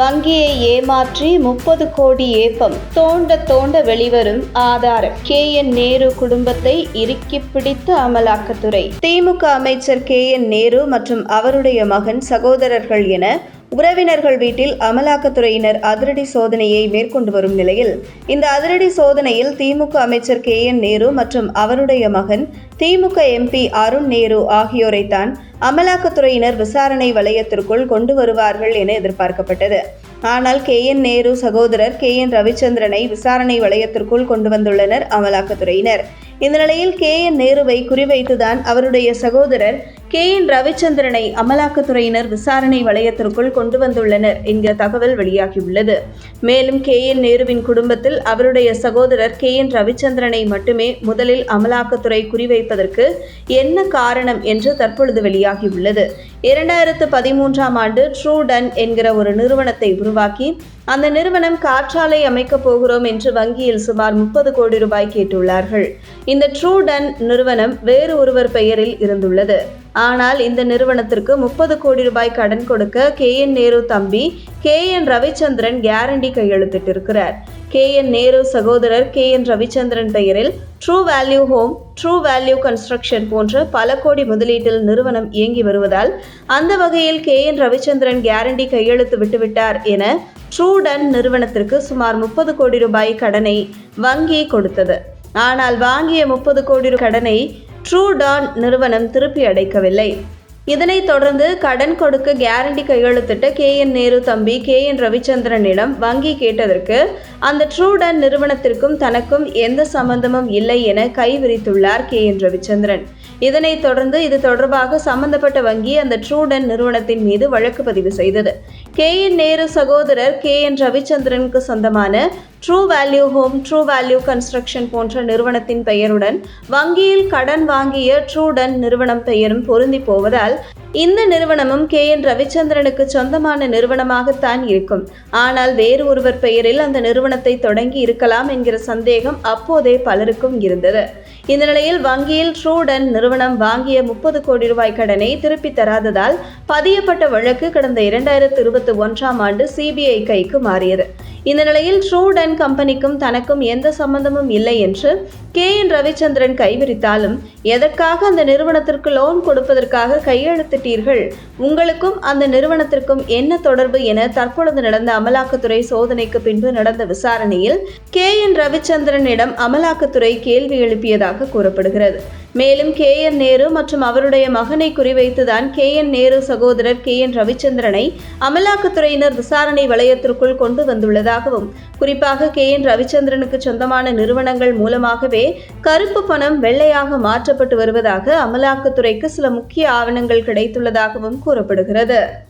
வங்கியை ஏமாற்றி முப்பது கோடி ஏப்பம் தோண்ட தோண்ட வெளிவரும் ஆதாரம். கே. என். நேரு குடும்பத்தை இறுக்கி பிடித்த அமலாக்கத்துறை. திமுக அமைச்சர் கே. என். நேரு மற்றும் அவருடைய மகன் சகோதரர்கள் என உறவினர்கள் வீட்டில் அமலாக்கத்துறையினர் அதிரடி சோதனையை மேற்கொண்டு வரும் நிலையில் இந்த அதிரடி சோதனையில் திமுக அமைச்சர் கே. என். நேரு மற்றும் அவருடைய மகன் திமுக எம்பி அருண் நேரு ஆகியோரைத்தான் அமலாக்கத்துறையினர் விசாரணை வளையத்திற்குள் கொண்டு வருவார்கள் என எதிர்பார்க்கப்பட்டது. ஆனால் கே. என். நேரு சகோதரர் கே. என். ரவிச்சந்திரனை விசாரணை வளையத்திற்குள் கொண்டு வந்துள்ளனர் அமலாக்கத்துறையினர். இந்த நிலையில் கே. என். நேருவை குறிவைத்துதான் அவருடைய சகோதரர் கே என் ரவிச்சந்திரனை அமலாக்கத்துறையினர் விசாரணை வளையத்திற்குள் கொண்டு வந்துள்ளனர் என்கிற தகவல் வெளியாகியுள்ளது. மேலும் கே என் நேருவின் குடும்பத்தில் அவருடைய சகோதரர் கே என் ரவிச்சந்திரனை மட்டுமே முதலில் அமலாக்கத்துறை குறிவைப்பதற்கு என்ன காரணம் என்று தற்பொழுது வெளியாகியுள்ளது. இரண்டாயிரத்து பதிமூன்றாம் ஆண்டு ட்ரூடன் என்கிற ஒரு நிறுவனத்தை உருவாக்கி அந்த நிறுவனம் காற்றாலை அமைக்கப் போகிறோம் என்று வங்கியில் சுமார் முப்பது கோடி ரூபாய் கேட்டுள்ளார்கள். இந்த ட்ரூடன் நிறுவனம் வேறு ஒருவர் பெயரில் இருந்துள்ளது. ஆனால் இந்த நிறுவனத்திற்கு முப்பது கோடி ரூபாய் கடன் கொடுக்க கே என் நேரு தம்பி கே என் ரவிச்சந்திரன் கேரண்டி கையெழுத்திட்டிருக்கிறார். கே என் நேரு சகோதரர் கே என் ரவிச்சந்திரன் பெயரில் true value home true value construction போன்ற பல கோடி முதலீட்டில் நிறுவனம் இயங்கி வருவதால் அந்த வகையில் கே என் ரவிச்சந்திரன் கேரண்டி கையெழுத்து விட்டுவிட்டார் என ட்ரூடன் நிறுவனத்திற்கு சுமார் முப்பது கோடி ரூபாய் கடனை வங்கி கொடுத்தது. ஆனால் வாங்கிய முப்பது கோடி கடனை ட்ரூடான் நிறுவனம் திருப்பி அடைக்கவில்லை. இதனைத் தொடர்ந்து கடன் கொடுக்க கேரண்டி கையெழுத்திட்ட கே என் நேரு தம்பி கே என் ரவிச்சந்திரனிடம் வங்கி கேட்டதற்கு அந்த ட்ரூடன் நிறுவனத்திற்கும் தனக்கும் எந்த சம்பந்தமும் இல்லை என கைவிரித்துள்ளார் கே என் ரவிச்சந்திரன். இதனைத் தொடர்ந்து இது தொடர்பாக சம்பந்தப்பட்ட வங்கி அந்த ட்ரூடன் நிறுவனத்தின் மீது வழக்கு பதிவு செய்தது. கே என் நேரு சகோதரர் கே என் ரவிச்சந்திரனுக்கு சொந்தமான true value home true value construction போன்ற நிறுவனத்தின் பெயருடன் வங்கியில் கடன் வாங்கிய ட்ரூடன் நிறுவனம் பெயரும் பொருந்தி போவதால் இந்த நிறுவனமும் கே. என். ரவிச்சந்திரனுக்கு சொந்தமான நிறுவனமாகத்தான் இருக்கும். ஆனால் வேறு ஒருவர் பெயரில் அந்த நிறுவனத்தை தொடங்கி இருக்கலாம் என்கிற சந்தேகம் அப்போதே பலருக்கும் இருந்தது. இந்த நிலையில் வங்கியில் ட்ரூடன் நிறுவனம் வாங்கிய முப்பது கோடி ரூபாய் கடனை திருப்பி தராததால் பதியப்பட்ட வழக்கு கடந்த இரண்டாயிரத்து இருபத்தி ஒன்றாம் ஆண்டு சிபிஐ கைக்கு மாறியது. இந்த நிலையில் ட்ரூடன் கம்பெனிக்கும் தனக்கும் எந்த சம்பந்தமும் இல்லை என்று கே என் ரவிச்சந்திரன் கைவிரித்தாலும் எதற்காக அந்த நிறுவனத்திற்கு லோன் கொடுப்பதற்காக கையெழுத்திட்டீர்கள்? உங்களுக்கும் அந்த நிறுவனத்திற்கும் என்ன தொடர்பு என தற்பொழுது நடந்த அமலாக்கத்துறை சோதனைக்கு பின்பு நடந்த விசாரணையில் கே என் ரவிச்சந்திரனிடம் அமலாக்கத்துறை கேள்வி எழுப்பியதாக கூறப்படுகிறது. மேலும் கே என் நேரு மற்றும் அவருடைய மகனை குறிவைத்துதான் கே என் நேரு சகோதரர் கே என் ரவிச்சந்திரனை அமலாக்கத்துறையினர் விசாரணை வளையத்திற்குள் கொண்டு வந்துள்ளதாகவும் குறிப்பாக கே என் ரவிச்சந்திரனுக்கு சொந்தமான நிறுவனங்கள் மூலமாகவே கருப்பு பணம் வெள்ளையாக மாற்றப்பட்டு வருவதாக அமலாக்கத்துறைக்கு சில முக்கிய ஆவணங்கள் கிடைத்துள்ளதாகவும் கூறப்படுகிறது.